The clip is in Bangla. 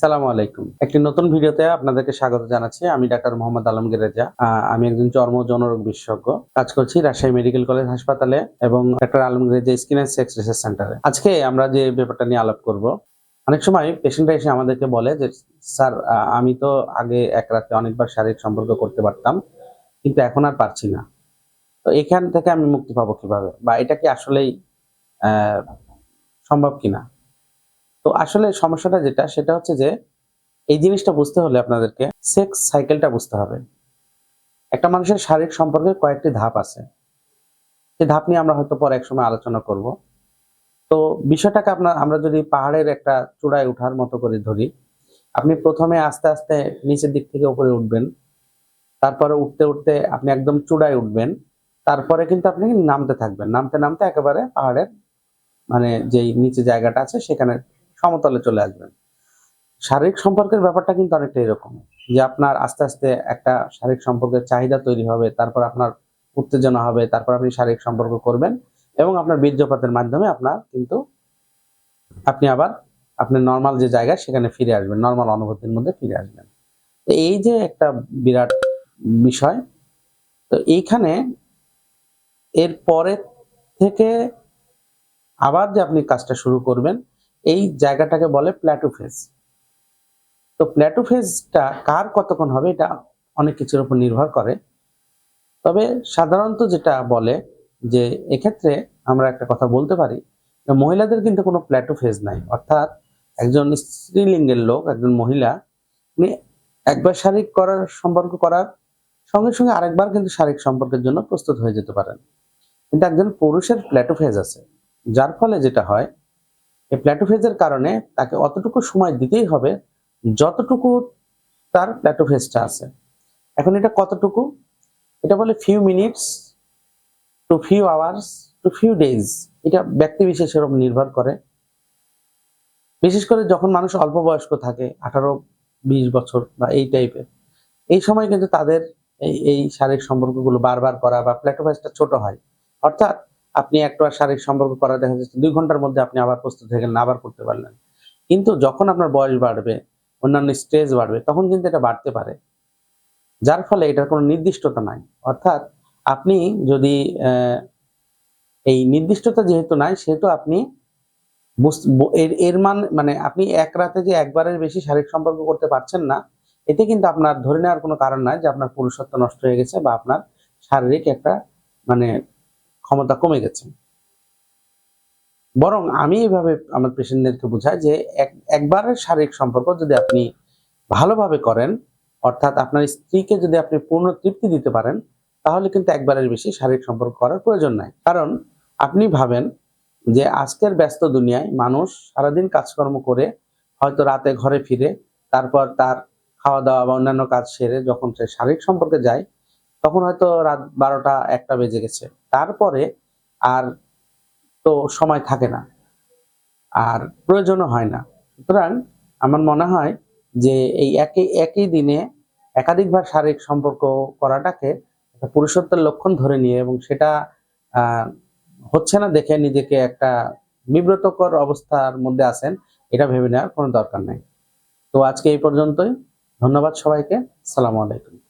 সালামু আলাইকুম। একটি নতুন ভিডিওতে আপনাদেরকে স্বাগত জানাচ্ছি। আমি ডাক্তার মোহাম্মদ আলমগীর রেজা। আমি একজন চর্ম জনরোগ বিশেষজ্ঞ। কাজ করছি রাজশাহী মেডিকেল কলেজ হাসপাতালে এবং doctor Alamgir Reza skin and sex research সেন্টারে। আজকে আমরা যে ব্যাপারটা নিয়ে আলাপ করব, অনেক সময় পেশেন্টরা এসে আমাদেরকে বলে যে, স্যার আমি তো আগে এক রাতে অনেকবার শারীরিক সম্পর্ক করতে পারতাম, কিন্তু এখন আর পারছি না। তো এখান থেকে আমি মুক্তি পাবো কীভাবে? বা এটা কি আসলেই সম্ভব কিনা? তো আসলে সমস্যাটা যেটা, সেটা হচ্ছে যে এই জিনিসটা বুঝতে হলে আপনাদেরকে সেক্স সাইকেলটা বুঝতে হবে। একটা মানুষের শারীরিক সম্পর্কে কয়েকটি ধাপ আছে। সেই ধাপ নিয়ে আমরা হয়তো পরে এক সময় আলোচনা করব। তো বিষয়টাকে আপনার আমরা যদি পাহাড়ের একটা চূড়ায় ওঠার মতো করে ধরি, আপনি প্রথমে আস্তে আস্তে নিচের দিক থেকে উপরে উঠবেন। তারপরে উঠতে উঠতে আপনি একদম চূড়ায় উঠবেন। তারপরে কিন্তু আপনি নামতে থাকবেন। নামতে নামতে একেবারে পাহাড়ের মানে যেই নিচে জায়গাটা আছে, সেখানে সমতলে চলে আসবেন। শারীরিক সম্পর্কের ব্যাপারটা কিন্তু অনেকটা এরকম, যে আপনার আস্তে আস্তে একটা শারীরিক সম্পর্কের চাহিদা তৈরি হবে, তারপর আপনার উত্তেজনা হবে, তারপর আপনি শারীরিক সম্পর্ক করবেন এবং আপনার বীর্যপাতের মাধ্যমে আপনার কিন্তু আপনি আবার আপনার নর্মাল যে জায়গা সেখানে ফিরে আসবেন নর্মাল অনুভূতির মধ্যে ফিরে আসবেন। তো এই যে একটা বিরাট বিষয়, তো এইখানে এর পরে থেকে আবার যে আপনি কাজটা শুরু করবেন এই জায়গাটাকে বলে প্ল্যাটু ফেজ তো প্ল্যাটু ফেজটা কার কতক্ষণ হবে এটা অনেক কিছুর উপর নির্ভর করে। তবে সাধারণত যেটা বলে যে এক্ষেত্রে আমরা একটা কথা বলতে পারি মহিলাদের কিন্তু কোনো প্ল্যাটু ফেজ নাই। অর্থাৎ একজন স্ত্রীলিঙ্গের লোক, একজন মহিলা, উনি একবার শারীরিক করার সম্পর্ক করার সঙ্গে সঙ্গে আরেকবার কিন্তু শারীরিক সম্পর্কের জন্য প্রস্তুত হয়ে যেতে পারেন। কিন্তু একজন পুরুষের প্ল্যাটু ফেজ আছে। যার ফলে যেটা হয় এই প্ল্যাটোফেজের কারণে তাকে অতটুকু সময় দিতেই হবে যতটুকু তার প্ল্যাটোফেজটা আছে। এখন এটা কতটুকু? এটা বলে few minutes to few hours to few days এটা ব্যক্তি বিশেষের উপর নির্ভর করে। বিশেষ করে যখন মানুষ অল্প বয়স্ক থাকে, আঠারো, বিশ বছর বা এই টাইপের এই সময় কিন্তু তাদের এই এই শারীরিক সম্পর্কগুলো বারবার করা বা প্ল্যাটোফেজটা ছোট হয়। অর্থাৎ আপনি একটা শারীরিক সম্পর্ক করা দেখা যাচ্ছে, দুই ঘণ্টার মধ্যে আপনি আবার প্রস্তুত হয়ে গেলেন, আবার করতে পারলেন। কিন্তু যখন আপনার বয়স বাড়বে, অন্যান্য স্টেজ বাড়বে, তখন কিন্তু এটা বাড়তে পারে। যার ফলে এটার কোনো নির্দিষ্টতা নাই। অর্থাৎ আপনি যদি এই নির্দিষ্টতা যেহেতু নাই, সেহেতু আপনি এর এর মান মানে আপনি এক রাতে যে একবারের বেশি শারীরিক সম্পর্ক করতে পারছেন না, এতে কিন্তু আপনার ধরে নেওয়ার কোনো কারণ নাই যে আপনার পুরুষত্ব নষ্ট হয়ে গেছে বা আপনার শারীরিক একটা মানে ক্ষমতা কমে গেছে। বরং আমি এইভাবে আমার পেশেন্টদেরকে বোঝাই যে একবারের শারীরিক সম্পর্ক যদি আপনি ভালোভাবে করেন, অর্থাৎ আপনার স্ত্রীকে যদি আপনি পূর্ণ তৃপ্তি দিতে পারেন, তাহলে কিন্তু একবারের বেশি শারীরিক সম্পর্ক করার প্রয়োজন নাই। কারণ আপনি ভাবেন যে আজকের ব্যস্ত দুনিয়ায় মানুষ সারাদিন কাজকর্ম করে হয়তো রাতে ঘরে ফিরে, তারপর তার খাওয়া দাওয়া বা অন্যান্য কাজ সেরে যখন সে শারীরিক সম্পর্কে যায় তখন হয়তো রাত বারোটা, একটা বেজে গেছে। তারপরে আর তো সময় থাকে না। আর প্রয়োজনও হয় না। সুতরাং আমার মনে হয় যে এই একই একই দিনে একাধিকবার শারীরিক সম্পর্ক করাটাকে একটা পুরুষত্বের লক্ষণ ধরে নিয়ে এবং সেটা হচ্ছে না দেখে নিজেকে একটা বিব্রতকর অবস্থার মধ্যে আছেন, এটা ভেবে নেওয়ার কোনো দরকার নেই। তো আজকে এই পর্যন্তই। ধন্যবাদ সবাইকে। সালামু আলাইকুম।